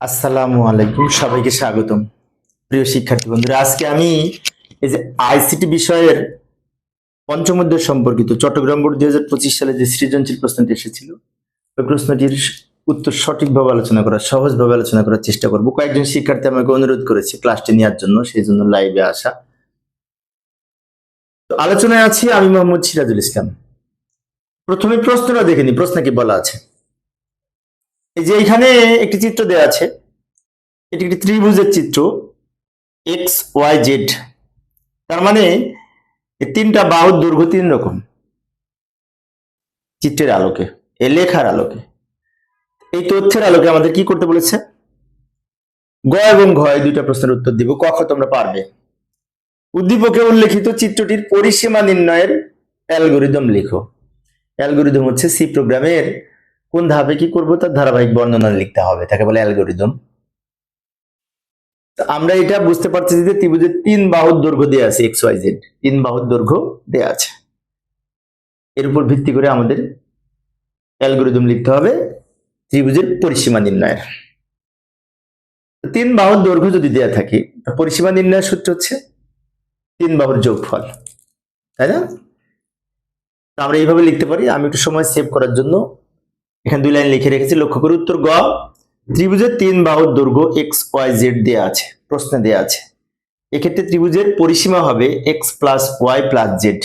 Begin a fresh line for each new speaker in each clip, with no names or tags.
আসসালামু আলাইকুম, সবাইকে স্বাগতম। প্রিয় শিক্ষার্থী বন্ধুরা, আজকে আমি এই যে আইসিটি বিষয়ের পঞ্চম অধ্যায় সম্পর্কিত চট্টগ্রাম বোর্ড দুই হাজার পঁচিশ সালে যে সৃজনশীল প্রশ্নটি এসেছিল, ওই প্রশ্নটির উত্তর সঠিকভাবে আলোচনা করার, সহজভাবে আলোচনা করার চেষ্টা করব। কয়েকজন শিক্ষার্থী আমাকে অনুরোধ করেছে ক্লাসটি নেওয়ার জন্য সেই জন্য লাইভে আসা। তো আলোচনায় আছি আমি মোহাম্মদ সিরাজুল ইসলাম। প্রথমে প্রশ্নটা দেখে নি প্রশ্ন কি বলা আছে? যে এখানে একটি চিত্র দেওয়া আছে, এটি একটি ত্রিভুজের চিত্র, এক্স ওয়াই জেড। তার মানে তিনটা বাহুর দৈর্ঘ্য তিন রকম, চিত্রের আলোকে, এ লেখার আলোকে। এই তথ্যের আলোকে আমাদের কি করতে বলেছে? গ এবং ঘ এই দুইটা প্রশ্নের উত্তর দিব কখ তোমরা পারবে। উদ্দীপকে উল্লেখিত চিত্রটির পরিসীমা নির্ণয়ের অ্যালগোরিদম লিখো। অ্যালগোরিদম হচ্ছে সি প্রোগ্রামের কোন ধাপে কি করব তার ধারাবাহিক বর্ণনা লিখতে হবে, তাকে বলে অ্যালগোরিদম আমরা এটা বুঝতে পারছি যে ত্রিভুজের তিন বাহুর দৈর্ঘ্য দেওয়া আছে এক্স ওয়াই জেড তিন বাহুর দৈর্ঘ্য দেওয়া আছে। এর উপর ভিত্তি করে আমাদের অ্যালগোরিদম লিখতে হবে ত্রিভুজের পরিসীমা নির্ণয়ের। তিন বাহুর দৈর্ঘ্য যদি দেওয়া থাকে পরিসীমা নির্ণয়ের সূত্র হচ্ছে তিন বাহুর যোগফল, তাই না? আমরা এইভাবে লিখতে পারি, আমি একটু সময় সেভ করার জন্য এখানে দুই লাইন লিখে রেখেছি, লক্ষ্য করে উত্তর গ, ত্রিভুজের তিন বাহুর দৈর্ঘ্য এক্স ওয়াই জেড দেওয়া আছে, প্রশ্নে দেওয়া আছে। এক্ষেত্রে ত্রিভুজের পরিসীমা হবে X plus Y plus Z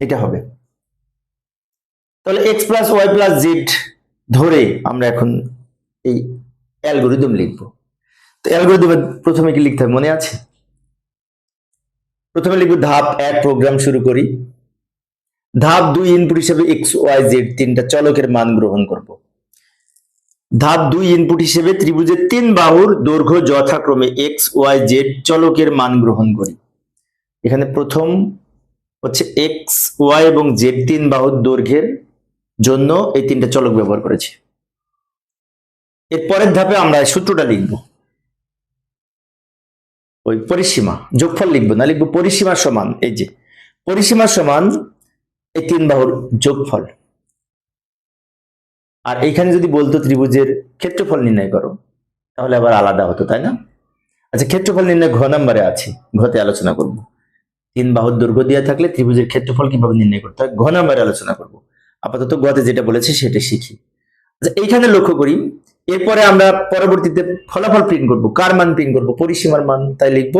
এটা হবে। তাহলে X plus Y plus Z ধরে আমরা এখন এই অ্যালগোরিদম লিখব। তো অ্যালগোরিদমে প্রথমে কি লিখতে হবে মনে আছে? প্রথমে লিখব ধাপ এক, প্রোগ্রাম শুরু করি। ধাপ দুই ইনপুট হিসেবে এক্স ওয়াই জেড তিনটা চলকের মান গ্রহণ করব। ধাপ দুই ইনপুট হিসেবে ত্রিভুজের তিন বাহুর দৈর্ঘ্য যথাক্রমে এক্স ওয়াই জেড চলকের মান গ্রহণ করি। এখানে প্রথম হচ্ছে এক্স ওয়াই এবং জেড তিন বাহুর দৈর্ঘ্যের জন্য এই তিনটা চলক ব্যবহার করেছি। এর পরের ধাপে আমরা সূত্রটা লিখব। ওই পরিসীমা, যোগফল লিখব না, লিখব পরিসীমা সমান, এই যে। পরিসীমা সমান এই তিন বাহুর যোগফল। আর এইখানে যদি বলতো ত্রিভুজের ক্ষেত্রফল নির্ণয় করো, তাহলে আবার আলাদা হতো, তাই না? আচ্ছা ক্ষেত্রফল নির্ণয় ঘ নাম্বারে আছে, ঘতে আলোচনা করব। তিন বাহুর দৈর্ঘ্য দেওয়া থাকলে ত্রিভুজের ক্ষেত্রফল কীভাবে নির্ণয় করতে হয়? ঘ নাম্বারে আলোচনা করব। আপাতত গতে যেটা বলেছে সেটা শিখি। আচ্ছা এইখানে লক্ষ্য করি, এরপরে আমরা পরবর্তীতে ফলাফল প্রিন্ট করব। কার মান প্রিন্ট করব? পরিসীমার মান তাই লিখব।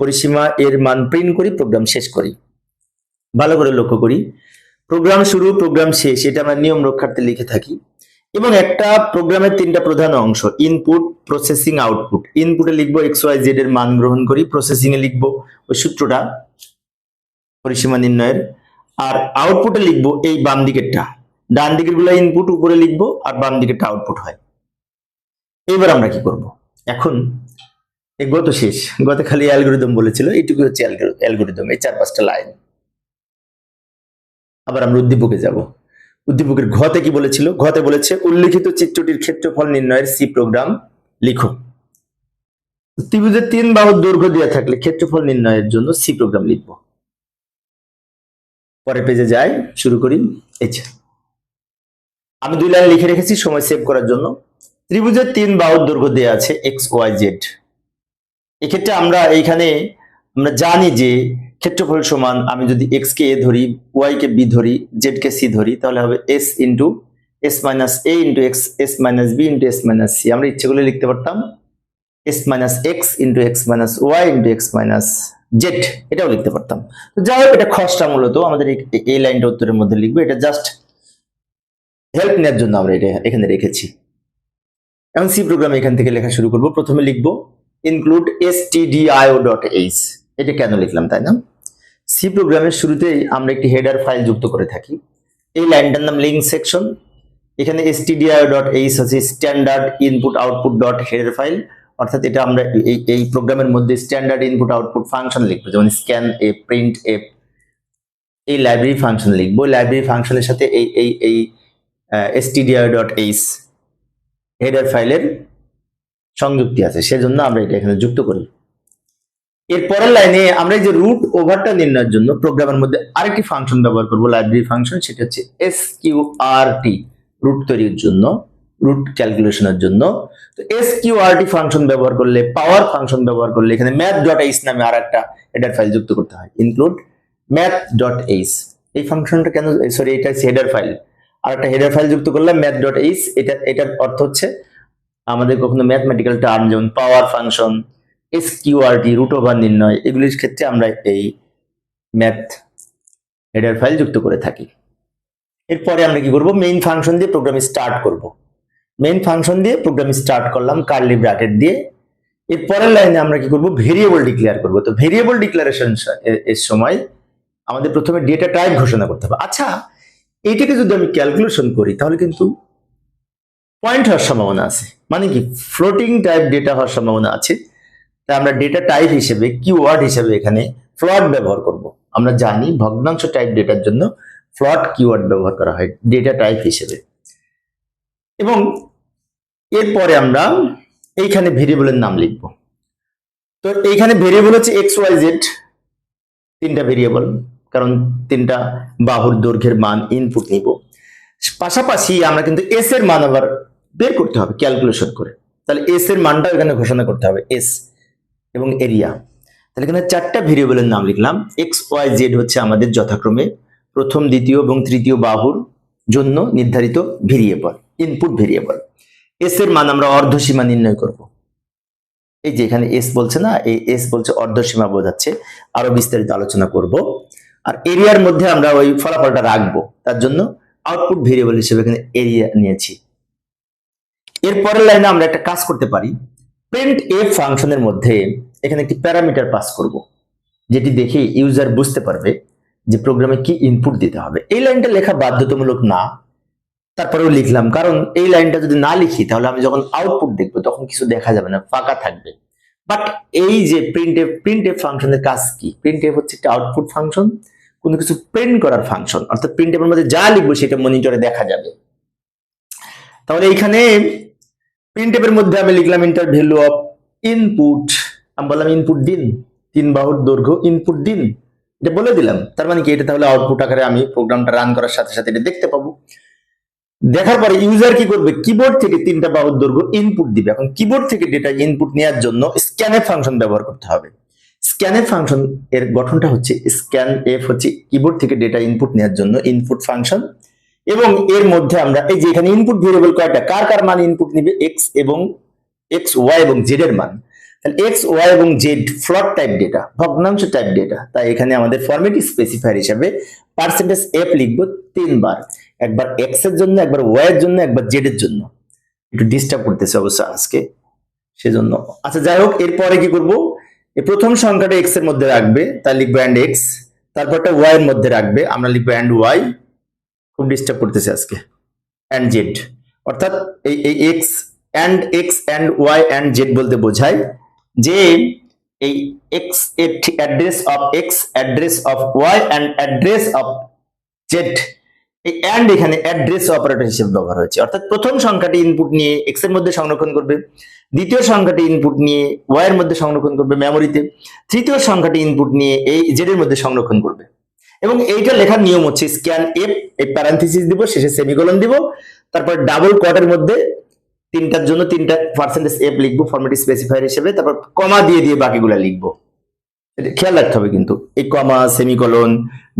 পরিসীমা এর মান প্রিন্ট করি প্রোগ্রাম শেষ করি। ভালো করে লক্ষ্য করি। প্রোগ্রাম শুরু প্রোগ্রাম শেষ, এটা আমরা নিয়ম রক্ষার্থে লিখে থাকি। এবং একটা প্রোগ্রামের তিনটা প্রধান অংশ ইনপুট প্রসেসিং আউটপুট ইনপুটে লিখব এক্স ওয়াই জেড এর মান গ্রহণ করি প্রসেসিং এ লিখব ওই সূত্রটা, পরিসীমা নির্ণয়ের। আর আউটপুটে লিখব এই বাম দিকেরটা। ডান দিকেরগুলো ইনপুট উপরে লিখব, আর বাম দিকেরটা আউটপুট হয়। এবার আমরা কি করব? এখন গত শেষ, গত খালি অ্যালগোরিদম বলেছিল এইটুকু হচ্ছে অ্যালগোরিদম এই চার পাঁচটা লাইন আবার আমরা উদ্দীপকে যাব। উদ্দীপকের ঘতে কি বলেছিল? ঘতে বলেছে, উল্লেখিত চিত্রটির ক্ষেত্রফল নির্ণয়ের সি প্রোগ্রাম লিখো। ত্রিভুজের তিন বাহুর দৈর্ঘ্য দেওয়া থাকলে ক্ষেত্রফল নির্ণয়ের জন্য সি প্রোগ্রাম লিখব। পরে পেজে যাই, শুরু করি। এই আমি দুই লাইন লিখে রেখেছি, সময় সেভ করার জন্য। ত্রিভুজের তিন বাহুর দৈর্ঘ্য দেওয়া আছে এক্স ওয়াই জেড এক্ষেত্রে আমরা এইখানে, আমরা জানি যে ক্ষেত্রফল সমান আমি যদি এক্স কে এ ধরি ওয়াই কে বি ধরি জেড কে সি ধরি, তাহলে হবে S into S minus A into X S minus B into S minus C আমরা ইচ্ছে করলে লিখতে পারতাম S minus X into X minus Y into X minus Z এটাও লিখতে পারতাম। তো যাই হোক, এটা খসটা মূলত আমাদের এই- লাইনটা উত্তরের মধ্যে লিখব। এটা জাস্ট হেল্প নেওয়ার জন্য আমরা এটা এখানে রেখেছি। এখন সি প্রোগ্রাম এখান থেকে লেখা শুরু করব। প্রথমে লিখব include S T D I O dot H এটা কেন লিখলাম, তাই না? সি প্রোগ্রামের শুরুতেই আমরা একটি হেডার ফাইল যুক্ত করে থাকি। এই লাইনটার নাম লিঙ্ক সেকশন এখানে stdio ডট এইচ আছে standard input output dot header file অর্থাৎ এটা আমরা এই এই প্রোগ্রামের মধ্যে স্ট্যান্ডার্ড ইনপুট আউটপুট ফাংশন লিখব, যেমন স্ক্যান এ প্রিন্ট এ এই লাইব্রেরি ফাংশন লিখব লাইব্রেরি ফাংশনের সাথে এই এই এই stdio ডট এইচ হেডার ফাইলের সংযুক্তি আছে। সেজন্য আমরা এটা এখানে যুক্ত করি। এর পরের লাইনে আমরা যে রুট ওভারটা নির্ণয়ের জন্য প্রোগ্রামের মধ্যে আরেকটি ফাংশন ব্যবহার করব লাইব্রেরি ফাংশন সেটা হচ্ছে S Q R T root তৈরির জন্য রুট ক্যালকুলেশনের জন্য। তো S Q R T function ব্যবহার করলে পাওয়ার ফাংশন ব্যবহার করলে এখানে ম্যাথ ডট এইচ নামে আর একটা হেডার ফাইল যুক্ত করতে হয় ইনক্লুড ম্যাথ ডট এইচ এই ফাংশনটা কেন সরি এটা হচ্ছে হেডার ফাইল আর একটা হেডার ফাইল যুক্ত করলাম ম্যাথ ডট এইচ এটা, এটার অর্থ হচ্ছে আমাদের কখনো ম্যাথমেটিক্যাল টার্ম যেমন power function S Q R T root over নির্ণয়, এগুলির ক্ষেত্রে আমরা এই ম্যাথ হেডার ফাইল যুক্ত করে থাকি। এরপরে আমরা কি করব? মেইন ফাংশন দিয়ে প্রোগ্রাম স্টার্ট করব। মেইন ফাংশন দিয়ে প্রোগ্রাম স্টার্ট করলাম কার্লি ব্র্যাকেট দিয়ে। এর পরের লাইনে আমরা কি করব? ভেরিয়েবল ডিক্লেয়ার করব। তো ভেরিয়েবল ডিক্লারেশন এর সময় আমাদের প্রথমে ডেটা টাইপ ঘোষণা করতে হবে। আচ্ছা এইটাকে যদি আমি ক্যালকুলেশন করি, তাহলে কিন্তু পয়েন্ট হওয়ার সম্ভাবনা আছে। মানে কি? ফ্লোটিং টাইপ ডেটা হওয়ার সম্ভাবনা আছে। তাই আমরা ডেটা টাইপ হিসেবে কিওয়ার্ড হিসেবে এখানে ফ্লট ব্যবহার করব। আমরা জানি ভগ্নাংশ টাইপ ডেটার জন্য ফ্লট কিওয়ার্ড ব্যবহার করা হয় ডেটা টাইপ হিসেবে। এবং এরপরে আমরা এইখানে ভেরিয়েবলের নাম লিখব। তো এইখানে ভেরিয়েবল হচ্ছে এক্স ওয়াই জেড তিনটা ভেরিয়েবল কারণ তিনটা বাহুর দৈর্ঘ্যের মান ইনপুট নিব। পাশাপাশি আমরা কিন্তু এস এর মান আবার বের করতে হবে ক্যালকুলেশন করে। তাহলে এস এর মানটা এখানে ঘোষণা করতে হবে এস এবং এরিয়া তাহলে এখানে চারটা ভেরিয়েবলের নাম লিখলাম। এক্স ওয়াই জেড হচ্ছে আমাদের যথাক্রমে প্রথম, দ্বিতীয় এবং তৃতীয় বাহুর জন্য নির্ধারিত ভেরিয়েবল ইনপুট ভেরিয়েবল। এস এর মান আমরা অর্ধসীমা নির্ণয় করব। এই যে এখানে এস বলছে না, এই এস বলছে অর্ধসীমা বোঝাচ্ছে। আরও বিস্তারিত আলোচনা করব। আর এরিয়ার মধ্যে আমরা ওই ফলাফলটা রাখব। তার জন্য আউটপুট ভেরিয়েবল হিসেবে এখানে এরিয়া নিয়েছি। এরপরের লাইনে আমরা একটা কাজ করতে পারি। প্রিন্ট এফ ফাংশনের মধ্যে এখানে একটি প্যারামিটার পাস করব, যেটি দেখে ইউজার বুঝতে পারবে যে প্রোগ্রামে কি ইনপুট দিতে হবে। এই লাইনটা লেখা বাধ্যতামূলক না, তারপরেও লিখলাম, কারণ এই লাইনটা যদি না লিখি, তাহলে আমি যখন আউটপুট দেখব, তখন কিছু দেখা যাবে না, ফাঁকা থাকবে। বাট এই যে প্রিন্ট এফ প্রিন্ট এফ ফাংশনের কাজ কি? প্রিন্ট এফ হচ্ছে একটা আউটপুট ফাংশন, কোনো কিছু প্রিন্ট করার ফাংশন, অর্থাৎ প্রিন্ট এফের মধ্যে যা লিখব, সেটা মনিটরে দেখা যাবে। তাহলে এইখানে প্রিন্ট এফের মধ্যে আমি লিখলাম ইন্টার ভ্যালু অফ ইনপুট আমি বললাম ইনপুট দিন। তিন বাহুর দৈর্ঘ্য ইনপুট দিন। এটা বলে দিলাম। তার মানে কি? এটা তাহলে আউটপুট আকারে আমি প্রোগ্রামটা রান করার সাথে সাথে এটা দেখতে পাবো। দেখার পরে ইউজার কি করবে? কিবোর্ড থেকে তিনটা বাহুর দৈর্ঘ্য ইনপুট দিবে। এখন কিবোর্ড থেকে ডেটা ইনপুট নেওয়ার জন্য স্ক্যানের ফাংশন ব্যবহার করতে হবে। স্ক্যানের ফাংশন এর গঠনটা হচ্ছে স্ক্যান এফ হচ্ছে কিবোর্ড থেকে ডেটা ইনপুট নেওয়ার জন্য ইনপুট ফাংশন এবং এর মধ্যে আমরা, এই যে এখানে ইনপুট ভেরিয়েবল কয়টা কার কার মান ইনপুট নিবে? এক্স এবং এক্স ওয়াই এবং জেড এর মান। তাহলে এক্স ওয়াই এবং জেড ফ্লট টাইপ ডেটা ভগ্নাংশ টাইপ ডেটা তাই এখানে আমাদের ফরম্যাট স্পেসিফায়ার হিসাবে পার্সেন্টেজ এফ লিখব তিনবার। একবার এক্সের জন্য, একবার ওয়াই এর জন্য, একবার জেড এর জন্য। একটু ডিস্টার্ব করতেছে অবশ্য আজকে, সেজন্য। আচ্ছা যাই হোক, এরপরে কি করব? প্রথম সংখ্যাটা এক্সের মধ্যে রাখবে তাই লিখব অ্যান্ড এক্স তারপরটা ওয়াই এর মধ্যে রাখবে, আমরা লিখব অ্যান্ড ওয়াই খুব ডিস্টার্ব করতেছে আজকে। অ্যান্ড জেড অর্থাৎ এই এই X and X and Y and Z বলতে বোঝায় যে এই X address of X address of Y and address of Z এই অ্যান্ড এখানে অ্যাড্রেস অপারেটর হিসেবে ব্যবহার হয়েছে। অর্থাৎ প্রথম সংখ্যাটি ইনপুট নিয়ে এক্সের মধ্যে সংরক্ষণ করবে, দ্বিতীয় সংখ্যাটি ইনপুট নিয়ে ওয়াই এর মধ্যে সংরক্ষণ করবে মেমোরিতে তৃতীয় সংখ্যাটি ইনপুট নিয়ে এই জেড এর মধ্যে সংরক্ষণ করবে। এবং এইটা লেখার নিয়ম হচ্ছে স্ক্যান এফ এই প্যারান্থিসিস দিব, শেষে সেমিকোলন দিব, তারপর ডাবল কোয়ার্টের মধ্যে তিনটার জন্য তিনটা পার্সেন্টেজ এফ লিখব ফরম্যাট স্পেসিফায়ার হিসেবে, তারপর কমা দিয়ে দিয়ে বাকিগুলো লিখব। খেয়াল রাখতে হবে কিন্তু, এই কমা সেমিকোলন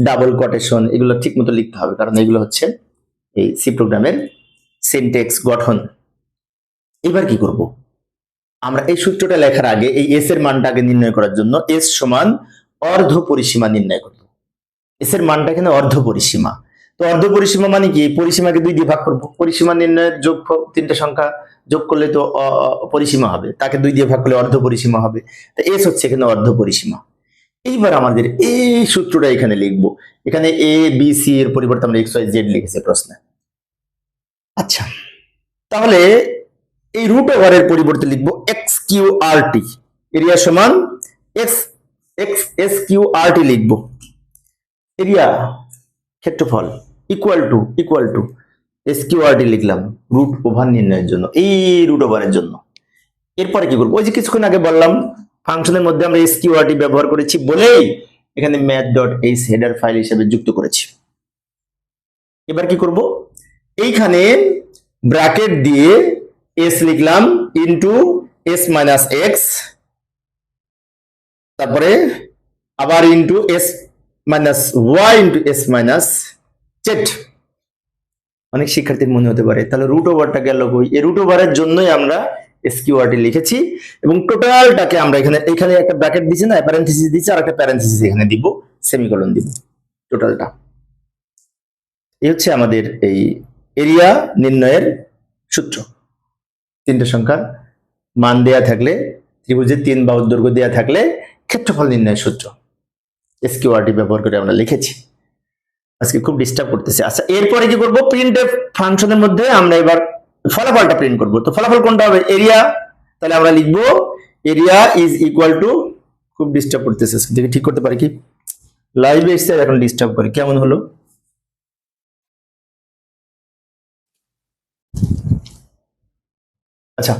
ডাবল কোটেশন এগুলো ঠিক মতো লিখতে হবে, কারণ এগুলো হচ্ছে এই সি প্রোগ্রামের সিনটেক্স গঠন। এবার কি করব? আমরা এই সূত্রটা লেখার আগে এই এস এর মানটাকে নির্ণয় করার জন্য এস সমান অর্ধ পরিসীমা নির্ণয় করব এস এর মানটা এখানে অর্ধ পরিসীমা তো অর্ধ পরিসীমা মানে কি? পরিসীমাকে দুই দিয়ে ভাগ করব। পরিসীমা নির্ণয়ের যোগ তিনটা সংখ্যা যোগ করলে তো পরিসীমা হবে। তাকে দুই দিয়ে ভাগ করলে অর্ধ পরিসীমা হবে। তো এস হচ্ছে এখানে অর্ধ পরিসীমা এইবার আমাদের এই সূত্রটা এখানে লিখব। এখানে এ, বি, সি এর পরিবর্তে আমরা এক্স, ওয়াই, জেড লিখেছি প্রশ্নে। আচ্ছা। তাহলে এই রুট ওভারের পরিবর্তে লিখব X Q R T. Area সমান X X, S Q R T লিখব। এরিয়া ক্ষেত্রফল equal to equal to S Q R T লিখলাম রুট ওভার নির্ণয়ের জন্য, এই রুট ওভারের জন্য। এরপরে কি করব? ওই যে কিছুক্ষণ আগে বললাম ফাংশনের মধ্যে আমরা এস কিউ আর টি ব্যবহার করেছি বলেই এখানে math dot H header file হিসেবে যুক্ত করেছি। এবার কি করব? এইখানে ব্র্যাকেট দিয়ে এস লিখলাম ইন্টু এস মাইনাস এক্স তারপরে আবার into S minus Y into S minus Z. অনেক শিক্ষার্থীর মনে হতে পারে। তাহলে রুট ওভারটা গেল কই? এই রুট ওভারের জন্যই আমরা এস এসকিউআরটি লিখেছি এবং টোটালটাকে আমরা এখানে এখানে একটা ব্র্যাকেট দিচ্ছি না প্যারেন্থিসিস দিচ্ছি আর একটা প্যারেন্থিসিস এখানে দিব সেমিকোলন দিব টোটালটা এই হচ্ছে আমাদের এই এরিয়া নির্ণয়ের সূত্র। তিনটে সংখ্যার মান দেয়া থাকলে, ত্রিভুজের তিন বাহুর দৈর্ঘ্য দেয়া থাকলে ক্ষেত্রফল নির্ণয়ের সূত্র। এসকিউআরটি ব্যবহার করে আমরা লিখেছি। আজকে খুব ডিস্টার্ব করতেছে। আচ্ছা এরপরে কি করব? প্রিন্ট ফাংশনের মধ্যে আমরা এবার ফলাফলটা প্রিন্ট করব। তো ফলাফল কোনটা হবে? এরিয়া তাহলে আমরা লিখব এরিয়া ইজ ইকুয়াল টু খুব ডিস্টার্ব করতেছে। দেখি ঠিক করতে পারি কি? লাইভে এসে এখন ডিস্টার্ব করে। কেমন হলো? আচ্ছা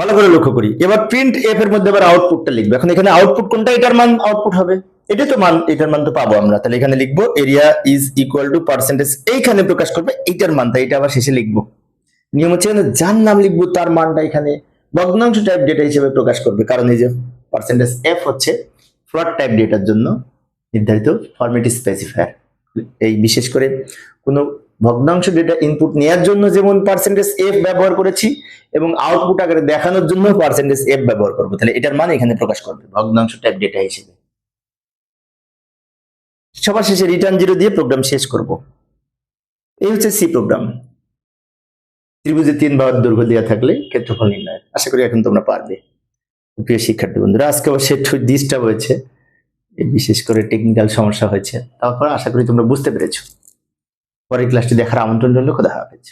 ভালো করে লক্ষ্য করি। এবার প্রিন্ট এফ এর মধ্যে এবার আউটপুটটা লিখব। এখন এখানে আউটপুট কোনটা, এটার মান আউটপুট হবে? এটা তো মান, এটার মান তো পাবো আমরা। তাহলে এখানে লিখব area is equal to percentage এইখানে প্রকাশ করবে, এইটার মানটা এটা আবার শেষে লিখব। নিয়ম হচ্ছে এখানে যার নাম লিখব, তার মানটা এখানে ভগ্নাংশ টাইপ ডেটা হিসেবে প্রকাশ করবে। কারণ এই যে পার্সেন্টেজ এফ হচ্ছে ফ্লট টাইপ ডেটার জন্য নির্ধারিত ফরম্যাট স্পেসিফায়ার এই বিশেষ করে কোনো ভগ্নাংশ ডেটা ইনপুট নেওয়ার জন্য যেমন পার্সেন্টেজ এফ ব্যবহার করেছি এবং আউটপুট আকারে দেখানোর জন্য পার্সেন্টেজ এফ ব্যবহার করব। তাহলে এটার মান এখানে প্রকাশ করবে, ভগ্নাংশ টাইপ ডেটা হিসেবে। সবার শেষে রিটার্ন জিরো দিয়ে প্রোগ্রাম শেষ করব। এই হচ্ছে সি প্রোগ্রাম ত্রিভুজে তিন বার দৈর্ঘ্য দেওয়া থাকলে ক্ষেত্রফল নির্ণয়, আশা করি এখন তোমরা পারবে। প্রিয় শিক্ষার্থী বন্ধুরা, আজকে অবশ্যই একটু ডিস্টার্ব হয়েছে বিশেষ করে টেকনিক্যাল সমস্যা হয়েছে, তারপর আশা করি তোমরা বুঝতে পেরেছ। পরের ক্লাসটি দেখার আমন্ত্রণ রইল। খোদা হাফেজ।